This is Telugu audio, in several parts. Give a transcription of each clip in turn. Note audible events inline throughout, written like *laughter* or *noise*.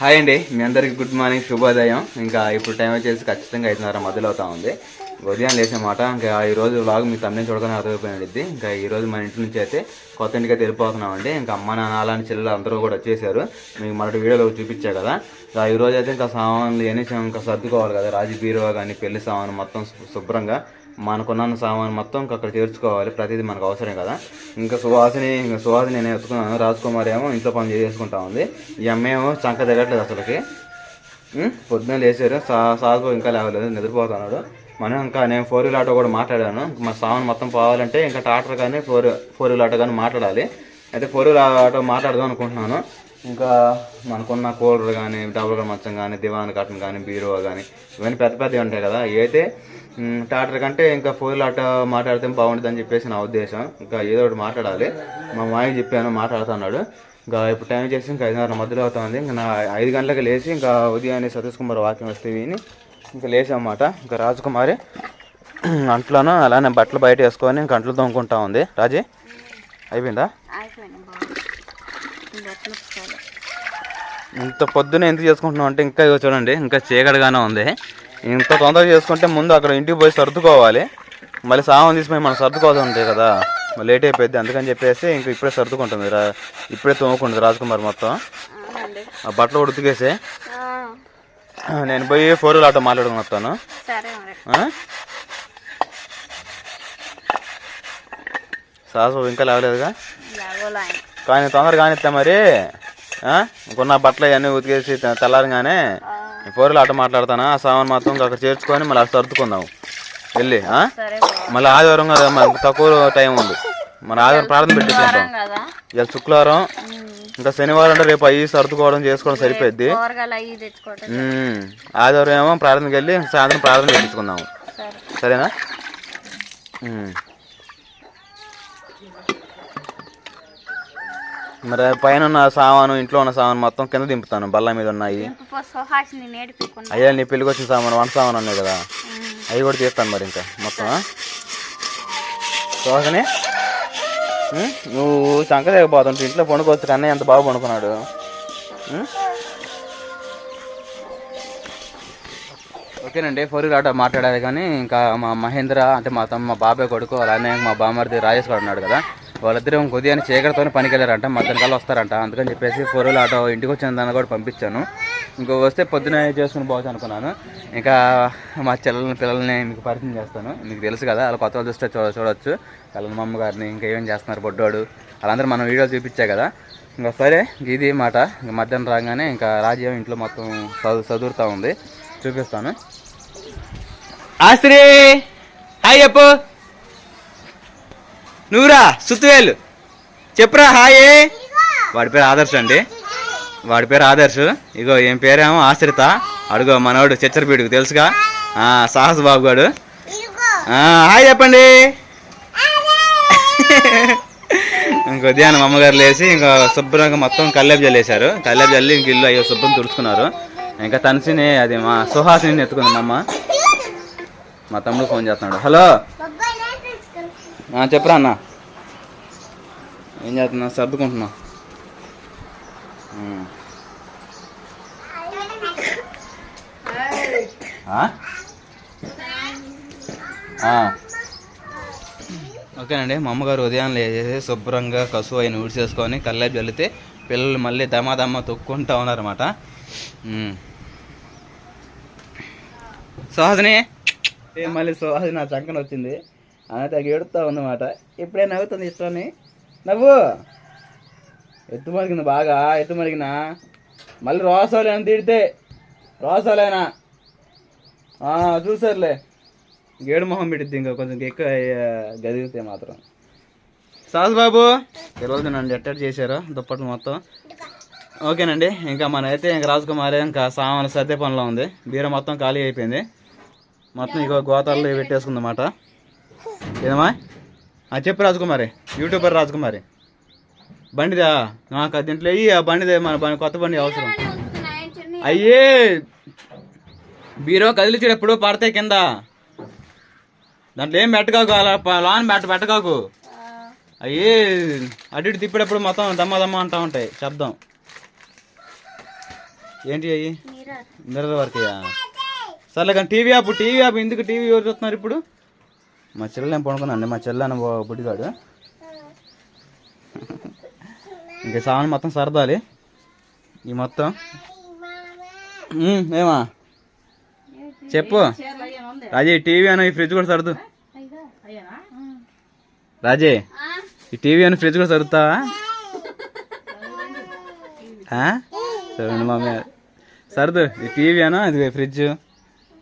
హాయ్ అండి. మీ అందరికి గుడ్ మార్నింగ్ శుభోదయం. ఇంకా ఇప్పుడు టైం వచ్చేసి ఖచ్చితంగా ఐదున్నర మధ్యలో అవుతా ఉంది. ఉదయం లేసేమాట ఇంకా ఈ రోజు వ్లాగ్ మీ తమ్ముని చూడగానే అర్థమైపోయింది ఇంకా ఈ రోజు మన ఇంటి నుంచి అయితే కొత్త ఇంటికి అయితే వెళ్ళిపోతున్నామండి. ఇంకా అమ్మ నాన్న అలాంటి చెల్లెలు అందరూ కూడా వచ్చేసారు. మీకు మొదటి వీడియోలో చూపించా కదా. ఇంకా ఈ రోజు అయితే ఇంకా సామాన్లు ఎన్ని ఇంకా సర్దుకోవాలి కదా. రాజు బీరువా కానీ పెళ్ళి సామాను మొత్తం శుభ్రంగా మనకున్న సామాన్ మొత్తం ఇంకా అక్కడ చేర్చుకోవాలి ప్రతిదీ మనకు అవసరం కదా. ఇంకా సుహాసిని ఇంకా సుహాసిని నేను ఎత్తుకున్నాను రాజ్కుమార్ ఏమో ఇంట్లో పని చేసుకుంటా ఉంది. ఈ అమ్మేమో చంక తిరగట్లేదు అసలుకి. పొద్దున్న లేచారు. సా సాగు ఇంకా లేవలేదు నిద్రపోతున్నాడు. మనం ఇంకా నేను ఫోర్ వీల్ ఆటో కూడా మాట్లాడాను. మా సామాన్ మొత్తం పోవాలంటే ఇంకా ట్రాక్టర్ కానీ ఫోర్ ఫోర్ వీల్ ఆటో కానీ మాట్లాడాలి. అయితే ఫోర్ వీల్ ఆటో మాట్లాడదాం అనుకుంటున్నాను. ఇంకా మనకున్న కూలర్ కానీ డబుల్ మంచం కానీ దివాన్ కాటన్ కానీ బీరువా కానీ ఇవన్నీ పెద్ద పెద్దవి ఉంటాయి కదా. అయితే టాటర్ కంటే ఇంకా ఫోర్ వీల్ మాట్లాడితే బాగుంటుంది అని చెప్పేసి నా ఉద్దేశం. ఇంకా ఏదో ఒకటి మాట్లాడాలి. మా మాయ చెప్పాను మాట్లాడుతున్నాడు ఇంకా ఇప్పుడు టైం చేసి ఇంకా ఐదున్నర మధ్యలో అవుతుంది. ఇంకా నా ఐదు గంటలకు లేచి ఇంకా ఉదయాన్నే సతీష్ కుమార్ వాక్యం వస్తే విని ఇంకా లేచామాట ఇంకా రాజకుమారి *clears throat* అంట్లోనూ అలానే బట్టలు బయట వేసుకొని ఇంకా అంట్లు తోముకుంటా ఉంది. రాజీ అయిపోయిందా అయిపోయింది బాబు ఇంకా ఎట్లా వస్తుంది ఇంత పొద్దున ఎందుకు చేసుకుంటున్నాం అంటే ఇంకా చూడండి ఇంకా చీకటిగానే ఉంది. ఇంత తొందరగా చేసుకుంటే ముందు అక్కడ ఇంటికి పోయి సర్దుకోవాలి. మళ్ళీ సామాన్ తీసుకుని మనం సర్దుకోవాల్సి ఉంటాయి కదా మళ్ళీ లేట్ అయిపోయింది అందుకని చెప్పేసి ఇంకా ఇప్పుడే సర్దుకుంటుంది. రా ఇప్పుడే తోముకుంటుంది రాజకుమార్ మొత్తం. ఆ బట్టలు కూడా ఉతికేసి. ఆ, నేను పోయి ఫోర్ వీల్ ఆటో మాట్లాడుకుని వస్తాను? సాసు ఇంకా లేవలేదుగా? కానీ తొందరగా కానిస్తా మరి? ఇంకొన్న బట్టలు అవన్నీ ఉతికేసి తెల్లారగానే ఆ, ఫోర్ వీల్ ఆటో మాట్లాడతాను? ఆ సామాన్ ఇంకా అక్కడ చేర్చుకొని మళ్ళీ అక్కడ సర్దుకుందాం. వెళ్ళి మళ్ళీ ఆదివారం కదా మనకు తక్కువ టైం ఉంది. మన ఆదివారం ప్రార్థన పెట్టేసుకుంటాం ఇవాళ శుక్రవారం. ఇంకా శనివారం అంటే రేపు అయ్యి సర్దుకోవడం చేసుకోవడం సరిపోద్ది అవి. ఆదివారం ఏమో ప్రార్థనకి వెళ్ళి సాయంత్రం ప్రార్థన పెట్టించుకుందాము. సరే. సరేనా? మరి పైన ఉన్న సామాను ఇంట్లో ఉన్న సామాను మొత్తం కింద దింపుతాను. బల్ల మీద ఉన్నాయి. అయ్యా నీ పెళ్ళికి వచ్చిన సామాను వంట సామాను ఉన్నాయి కదా. అవి కూడా తీస్తాను మరి ఇంకా మొత్తం సోహని నువ్వు చంక దిగపోతుంటే ఇంట్లో పండుకోవచ్చు కానీ ఎంత బాగా పండుకున్నాడు? ఓకేనండి ఫోర్ ఆటో మాట్లాడాలి కానీ ఇంకా మా మహేంద్ర అంటే మా తమ్మ మా బాబాయ్ కొడుకు అలానే మా బామ్మర్ది రాజేష్ గారు ఉన్నాడు కదా. వాళ్ళిద్దరూ ఉదయాన్నే చీకటితోనే పనికి వెళ్ళారంట మధ్యాహ్నం కల్లా వస్తారంట. అందుకని చెప్పేసి ఫోర్ వీల్ ఆటో ఇంటికి వచ్చిన దాన్ని కూడా పంపించాను. ఇంకో వస్తే పొద్దున చేసుకుని పోవచ్చు అనుకున్నాను. ఇంకా మా చెల్లెలని పిల్లల్ని మీకు పరిచయం చేస్తాను. మీకు తెలుసు కదా అలా కొత్త వాళ్ళు చూస్తే చూడ పిల్లల వాళ్ళ అమ్మగారిని ఇంకా ఏమేమి చేస్తున్నారు బొడ్డోడు. వాళ్ళందరూ మనం వీడియోలు చూపించా కదా. ఇంకా సరే ఇది మాట. ఇంకా మధ్యాహ్నం రాగానే ఇంకా రాజ్యం ఇంట్లో మొత్తం చదువు చదువుతూ ఉంది. చూపిస్తాను. ఆశ్రీ హాయ్ చెప్పు. నువ్వురా సుత్తువేలు. చెప్పురా హాయ్. వాడి పేరు ఆదర్శ్ అండి. వాడి పేరు ఆదర్శ్. ఇగో ఏం పేరేమో ఆశ్రిత. అడుగో మనోడు చచ్చరపీడుకు తెలుసుగా. సాహస్ బాబు గారు హాయ్ చెప్పండి. ఇంకో ఉదయాన్నం అమ్మగారు లేచి ఇంకా శుభ్రంగా మొత్తం కల్లేపు జల్లేశారు. కల్లేపు జల్లి ఇంక ఇల్లు అయ్యో శుభ్రం తుడుచుకున్నారు. ఇంకా తనసిని అది మా సుహాసిని ఎత్తుకుంది మా మా తమ్ముడు ఫోన్ చేస్తున్నాడు. హలో. చెప్పరా అన్న. ఏం చేస్తున్నా సర్దుకుంటున్నా ఓకేనండి మా అమ్మగారు ఉదయం లేచేసి శుభ్రంగా కసువు అయిన ఊడ్చేసుకొని కళ్ళే జల్లితే పిల్లలు మళ్ళీ దమాదమ్మ తొక్కుంటా ఉన్నారన్నమాట. సుహాసిని? మళ్ళీ సుహాసిని నా చంకన వచ్చింది. అనే తగ్గ ఏడుతా ఉందన్నమాట. ఇప్పుడే నవ్వుతుంది ఇష్టాన్ని నవ్వు. ఎత్తు మరిగింది బాగా ఎత్తు మరిగినా మళ్ళీ రోసాలేనా తిడితే రోసాలేనా చూసారులే. గేడు మొహం పెట్టిద్ది ఇంకా కొంచెం ఎక్కువ గదిగితే మాత్రం. సాస్ బాబు ఈరోజు నన్ను ఎట్టడి చేశారు దుప్పట్లు మొత్తం. ఓకేనండి ఇంకా మన అయితే ఇంకా రాజకుమారి ఇంకా సామాన్లు సర్దే పనిలో ఉంది. బీర మొత్తం ఖాళీ అయిపోయింది. మొత్తం ఇక గోతాల్లో పెట్టేసుకుందన్నమాట. ఏదమ్మా? ఆ చెప్పు రాజకుమారి యూట్యూబర్ రాజకుమారి. బండిదా? నాకు దీంట్లో అయ్యి ఆ బండిదే మన బండి కొత్త బండి అవసరం. అయ్యే! బీరో కదిలిచేటప్పుడు పడతాయి కింద. దాంట్లో ఏం పెట్టకాకు అలా లాన్ పెట్ట పెట్టకాకు అయ్యి! అటు ఇటు తిప్పేటప్పుడు మొత్తం దమ్మ దమ్మ అంటా ఉంటాయి శబ్దం. ఏంటి అయ్యి? మీరా మిర్రర్ వర్క్ సర్లే కానీ టీవీ ఆపు టీవీ ఆపు ఎందుకు టీవీ ఎవరు చూస్తున్నారు ఇప్పుడు? మా చెల్లెలు ఏం పడుకున్నాండి మా చెల్లెని అని ఇంకా సామాన్ మొత్తం సరదాలి. ఈ మొత్తం. ఏమా? చెప్పు. రాజే ఈ టీవీ అని ఈ ఫ్రిడ్జ్ కూడా సర్దు. రాజే ఈ టీవీ అని ఫ్రిడ్జ్ కూడా సర్దుతావా? సరే మమ్మీ సర్దు ఈ టీవీ అను అది ఫ్రిడ్జ్.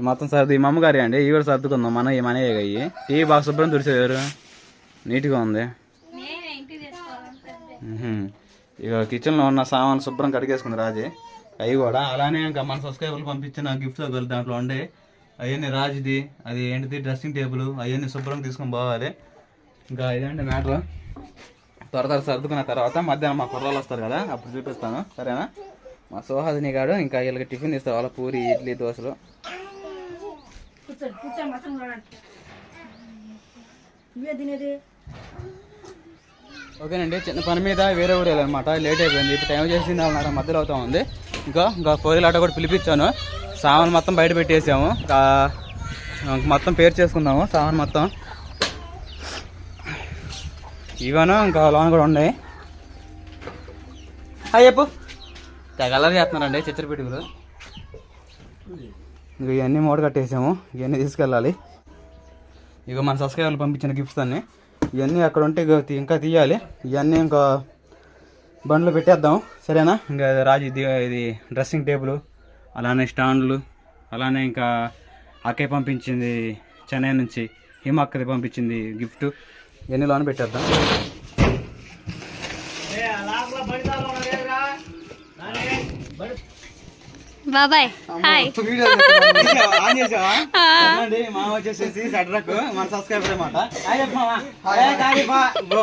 మొత్తం సర్దు ఈ మమ్మగారి అండి. ఇవి కూడా సర్దుకుందాం. మన మన అయ్యి టీవీ బాగా శుభ్రం తుడిచేవారు నీట్గా ఉంది. ఇక కిచెన్లో ఉన్న సామాన్ శుభ్రం కడిగేసుకుంది రాజే. అవి కూడా. అలానే ఇంకా మన సబ్స్క్రైబర్లు పంపించిన గిఫ్ట్స్ ఒకటి దాంట్లో ఉండే అవన్నీ రాజుది. అది ఏంటిది? డ్రెస్సింగ్ టేబుల్ అవన్నీ శుభ్రం తీసుకొని పోవాలి. ఇంకా ఇదేంటి మ్యాటర్ త్వర త్వర సర్దుకున్న తర్వాత మధ్యాహ్నం మా కుర్రాలు వస్తారు కదా అప్పుడు చూపిస్తాను. సరేనా? మా సోహాదిని గాడు ఇంకా వీళ్ళకి టిఫిన్ ఇస్తారు. వాళ్ళ పూరి ఇడ్లీ దోశలు. ఓకేనండి చిన్న పని మీద వేరే ఊరు వెళ్ళాలన్నమాట లేట్ అయిపోయింది. ఇప్పుడు టైం చేసింది అన్నమాట మధ్యలో అవుతా ఉంది. ఇంకా ఇంకా ఫోర్ ఆట కూడా పిలిపించాను. సామాన్ మొత్తం బయట పెట్టేసాము. ఇంకా మొత్తం పేరు చేసుకున్నాము సామాన్ మొత్తం. ఇవను ఇంకా లోన్ కూడా ఉన్నాయి. హాయ్ చెప్పు. తెగ చేస్తున్నారండి చిచ్చరపీటుకులు ఇక ఇవన్నీ మూట కట్టేసాము. ఇవన్నీ తీసుకెళ్ళాలి. ఇక మన సబ్స్క్రైబర్లు పంపించిన గిఫ్ట్స్ అన్ని. ఇవన్నీ అక్కడ ఉంటే ఇంకా తీయాలి. ఇవన్నీ ఇంకా బండ్లు పెట్టేద్దాం. సరేనా? ఇంకా రాజు ఇది ఇది డ్రెస్సింగ్ టేబుల్ అలానే స్టాండ్లు అలానే ఇంకా అక్కయ్య పంపించింది చెన్నై నుంచి హిమ అక్కది పంపించింది గిఫ్ట్ ఇవన్నీ లోన పెట్టేద్దాం. బాబాయ్ హాయ్. *laughs* ఆన్ చేసావా? *laughs* చూడండి, మామ వచ్చేసేసి సడ్రక్ మన సబ్స్క్రైబర్ అనమాట హాయ్ చెప్పు మామ. హాయ్ కాదు బా. బ్రో,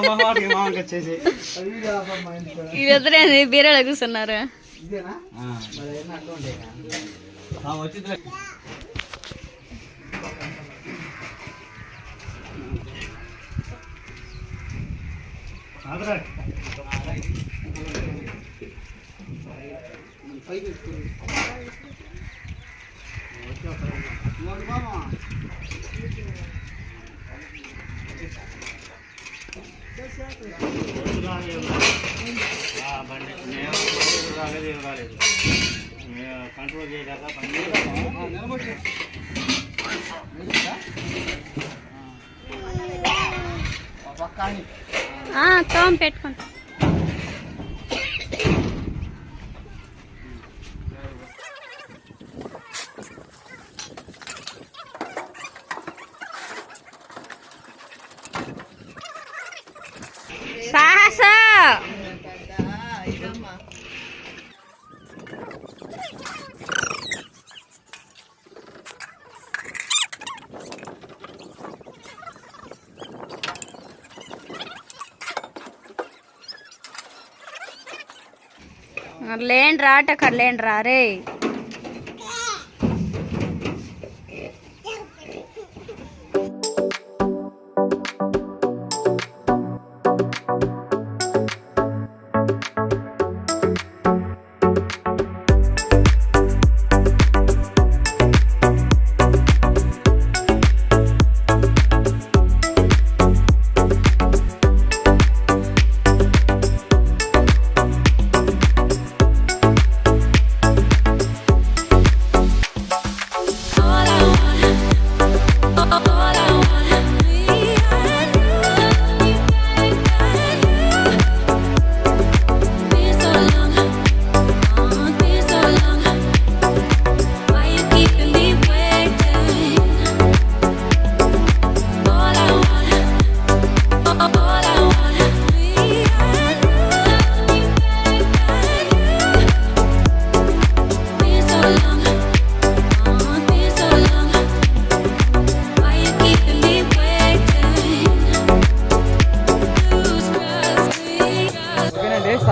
పైకి మామకి మామకి రాలేదు వీళ్ళిద్దరే బీరలో కూర్చున్నారు ఆ. ఆ, తోమ పెట్టుకుంటా సాహస లేండి రా అట అక్కడ లేండి రా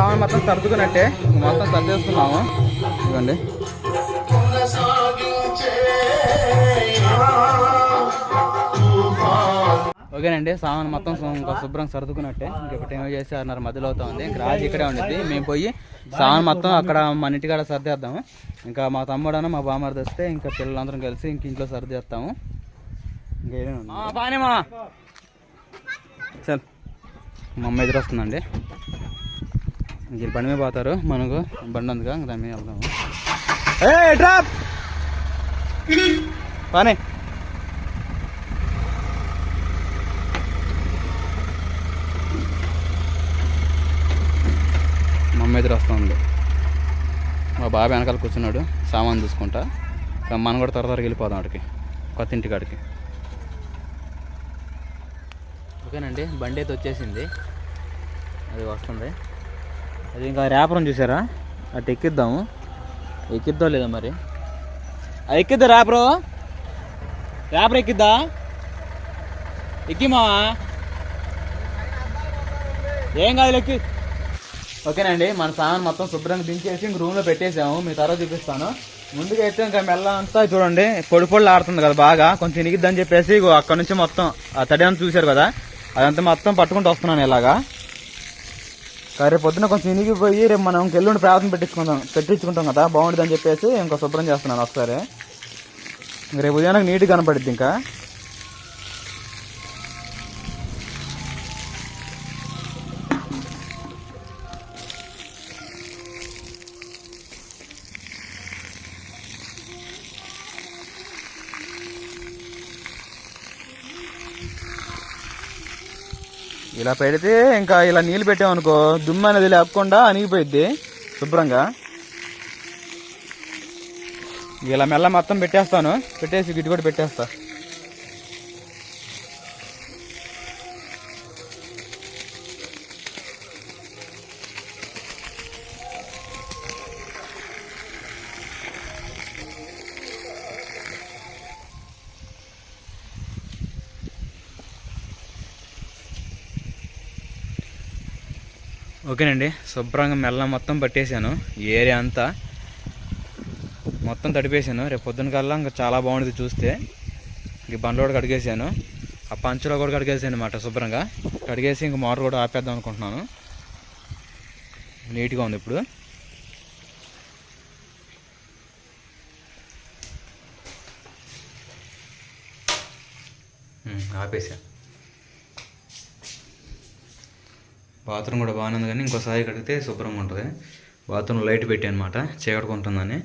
సామాన్ మొత్తం సర్దుకున్నట్టే. మొత్తం సర్దేసుకున్నాము. ఇవ్వండి ఓకేనండి సామాన్ మొత్తం ఇంకా శుభ్రం సర్దుకున్నట్టే. ఇంకొకటి ఏమో చేసి ఆరున్నర మధ్యలో అవుతా ఉంది. ఇంకా రాజు ఇక్కడే ఉండేది మేము పోయి సామాన్ మొత్తం అక్కడ మన ఇంటికాడ సర్దేద్దాము. ఇంకా మా తమ్ముడను మా బామ్మది వస్తే ఇంకా పిల్లలందరం కలిసి ఇంక ఇంట్లో సర్దేస్తాము. బాగానేమా చల్. మా అమ్మ ఎదురు వస్తుందండి ఇంక వీళ్ళు బండి మీద పోతారు మనకు బండి ఉందిగా ఇంక దాని మీద వెళ్దాము. మా అమ్మ ఎదురు వస్తుంది. మా బాబాయ్ వెనకాల కూర్చున్నాడు సామాన్ చూసుకుంటా ఇక మనం కూడా త్వర త్వరగా వెళ్ళిపోదాం అక్కడికి కొత్త ఇంటి కాడికి. ఓకేనండి బండి అయితే వచ్చేసింది. అది వస్తుంది. అది ఇంకా ర్యాపరం చూసారా? అటు ఎక్కిద్దాము. ఎక్కిద్దా లేదా మరి? అది ఎక్కిద్దా ర్యాపరు? ర్యాపర్ ఎక్కిద్దా? ఎక్కిమా ఏం కాదు ఎక్కి. ఓకేనండి మన సామాన్ మొత్తం శుభ్రంగా దించేసి ఇంక రూమ్లో పెట్టేసాము. మీ తర్వాత చూపిస్తాను. ముందుగా అయితే ఇంకా మెల్ల అంతా చూడండి పొడి పొడి ఆడుతుంది కదా బాగా. కొంచెం ఇనిగిద్దని చెప్పేసి అక్కడ నుంచి మొత్తం ఆ తడి అంతా చూశారు కదా? అదంతా మొత్తం పట్టుకుంటూ వస్తున్నాను ఇలాగా. రేపు పొద్దున కొంచెం ఇనిగిపోయి రేపు మనం ఇంకెల్లుండి ప్రార్థన పెట్టించుకుంటాం పెట్టించుకుంటాం కదా బాగుంటుంది అని చెప్పేసి ఇంకా శుభ్రం చేస్తున్నాను ఒకసారి. ఇంక రేపు ఉదయానికి నీట్గా కనపడుద్ది ఇంకా. ఇలా పెడితే ఇంకా ఇలా నీళ్ళు పెట్టామనుకో దుమ్ము అనేది లేకుండా అనిగిపోయిద్ది శుభ్రంగా. ఇలా మెల్ల మొత్తం పెట్టేస్తాను. పెట్టేసి గిట్టు కూడా పెట్టేస్తాను ఓకేనండి శుభ్రంగా మెల్ల మొత్తం పట్టేశాను ఏరియా అంతా మొత్తం తడిపేశాను. రేపు పొద్దున కల్లా ఇంకా చాలా బాగుంటుంది చూస్తే. ఇంక బండ్లో కూడా కడిగేసాను ఆ పంచులో కూడా కడిగేసాను అనమాట శుభ్రంగా. కడిగేసి ఇంక మోటార్ కూడా ఆపేద్దాం అనుకుంటున్నాను. నీట్గా ఉంది ఇప్పుడు. ఆపేసాను బాత్రూమ్ కూడా బాగానే ఉంది కానీ ఇంకోసారి కడిగితే శుభ్రంగా ఉంటుంది. బాత్రూమ్ లైట్ పెట్టి అనమాట చీకట్టుకుంటుందని ఉంటుందని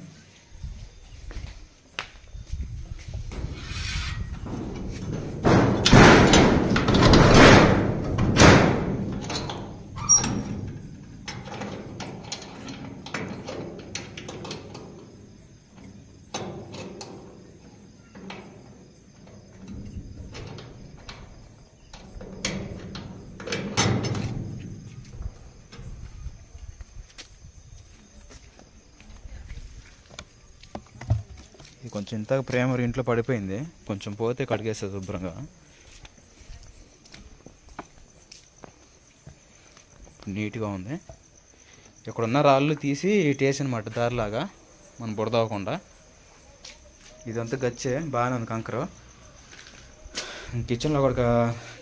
కొంచెం ఇంత ప్రేమ ఇంట్లో పడిపోయింది. కొంచెం పోతే కడిగేస్తుంది శుభ్రంగా. నీట్గా ఉంది. ఇక్కడ ఉన్న రాళ్ళు తీసి టేసి అనమాట దారిలాగా మనం బురదవ్వకుండా ఇదంతా గచ్చే బాగానే ఉంది కంకర. కిచెన్లో కూడా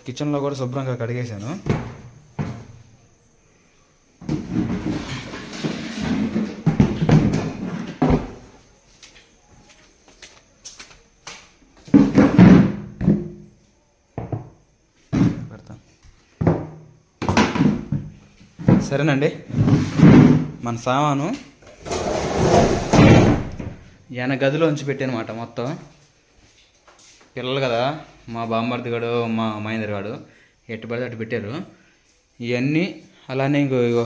కిచెన్లో కూడా శుభ్రంగా కడిగేశాను పెడతాను సరేనండి. మన సామాను ఈయన గదిలోంచి పెట్టానమాట మొత్తం. పిల్లలు కదా మా బామ్మర్ది గడు మా మహేందర్ గాడు ఎట్టు పడితే అటు పెట్టారు. ఇవన్నీ అలానే ఇంకో ఇగో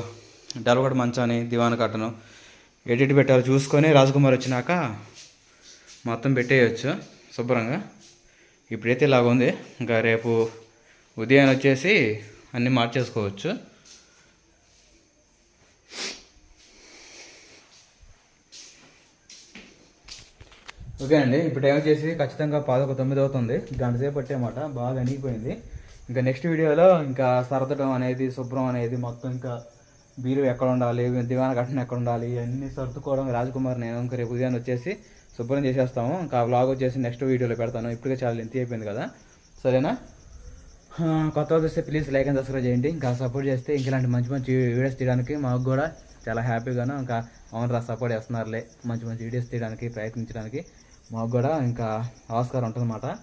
డెలగొడ మంచాన్ని దివాన కట్టను ఎడిట్ పెట్టారు చూసుకొని రాజకుమార్ వచ్చినాక మొత్తం పెట్టేయచ్చు శుభ్రంగా. ఇప్పుడైతే ఇలాగ ఉంది ఇంకా రేపు ఉదయం వచ్చేసి అన్నీ మార్చేసుకోవచ్చు. ఓకే అండి ఇప్పుడు టైం వచ్చేసి ఖచ్చితంగా పాదొక తొమ్మిది అవుతుంది. గంట సేపు పట్టేమాట బాగా అణిగిపోయింది ఇంకా నెక్స్ట్ వీడియోలో ఇంకా సర్దడం అనేది శుభ్రం అనేది మొత్తం ఇంకా బీరు ఎక్కడ ఉండాలి దివాన కట్టడం ఎక్కడ ఉండాలి అన్నీ సర్దుకోవడం రాజకుమార్ నేను ఇంకా రేపు ఉదయాన్ని వచ్చేసి శుభ్రం చేసేస్తాము. ఇంకా వ్లాగ్ వచ్చేసి నెక్స్ట్ వీడియోలో పెడతాను. ఇప్పటికే చాలా లెంత్ అయిపోయింది కదా. సరేనా? కొత్త వస్తే ప్లీజ్ లైక్ అండ్ సబ్స్క్రైబ్ చేయండి. ఇంకా సపోర్ట్ చేస్తే ఇంకా ఇలాంటి మంచి మంచి వీడియోస్ తీయడానికి మాకు కూడా చాలా హ్యాపీగాను ఇంకా అవునరా సపోర్ట్ చేస్తున్నారులే. మంచి మంచి వీడియోస్ తీయడానికి ప్రయత్నించడానికి. మాకు కూడా ఇంకా ఆస్కారం ఉంటుందన్నమాట.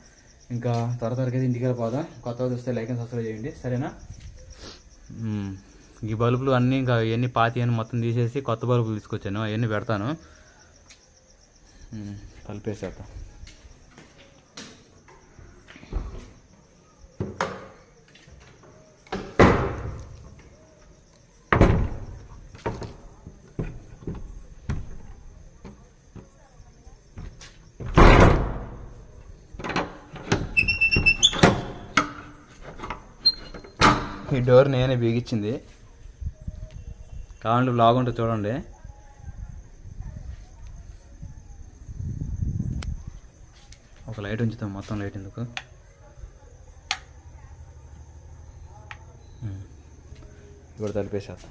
ఇంకా త్వర త్వరగా ఇంటికి వెళ్ళిపోదాం. కొత్త చూస్తే లైక్ అండ్ సబ్స్క్రైబ్ చేయండి. సరేనా? ఈ బల్బులు అన్నీ ఇంకా ఇవన్నీ పాతి అని మొత్తం తీసేసి కొత్త బల్బులు తీసుకొచ్చాను. అవన్నీ పెడతాను. ఉమ్, కలిపేసేద్దాం. డోర్ నేనే బిగించింది. కావాలంటే బ్లాగ్ ఉంటే చూడండి. ఒక లైట్ ఉంచుతాం మొత్తం లైట్ ఎందుకు? ఇప్పుడు తలిపేసేస్తాం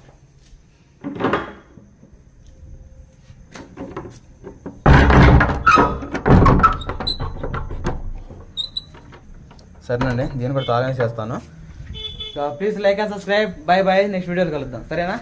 సరేనండి దీన్ని కూడా తాగానే చేస్తాను please like and subscribe bye bye next వీడియోలో కలుద్దాం. సరేనా?